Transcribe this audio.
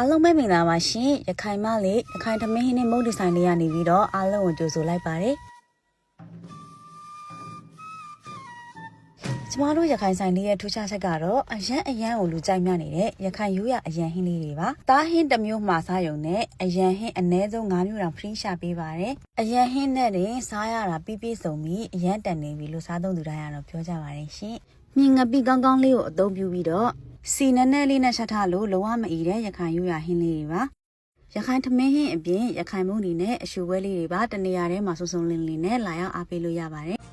အားလုံးပဲမင်္ဂလာပါရှင်ရခိုင်မလေးရခိုင်သမင်းဟင်းနဲ့မုတ်ဒီဇိုင်းလေးရနေပြီးတော့အားလုံးကိုကြိုဆိုလိုက်ပါတယ်ကျမတို့ရခိုင်ဆိုင်လေးရဲ့ထူးခြားချက်ကတော့အရန်အရန်ကိုလူကြိုက်မြနေတဲ့ရခိုင်ရိုးရအရန်ဟင်းလေးတွေပါ။တားဟင်းတစ်မျိုးမှာစားရုံနဲ့အရန်ဟင်းအ ਨੇ ဆုံး၅မျိုးတောင်ဖရင်းရှာပေးပါတယ်။အရန်ဟင်းနဲ့တင်စားရတာပြီးပြီးစုံပြီးအရန်တန်နေပြီလို့စားသုံးသူတိုင်းကတော့ပြောကြပါတယ်ရှင်။မြင်ငပိကောင်းကောင်းလေးကိုအသုံးပြုပြီးတော့ စီနည်းနည်းလေးနဲ့ချက်ထားလို့လုံးဝမအီတဲ့ရခိုင်ရိုးရဟင်းလေးတွေပါ။ရခိုင်သမင်းဟင်းအပြင်ရခိုင်မုန်းဒီနဲ့အရှူပွဲလေးတွေပါတနေရာထဲမှာစုံစုံလင်းလင်းနဲ့လာရောက်အားပေးလို့ရပါတယ်။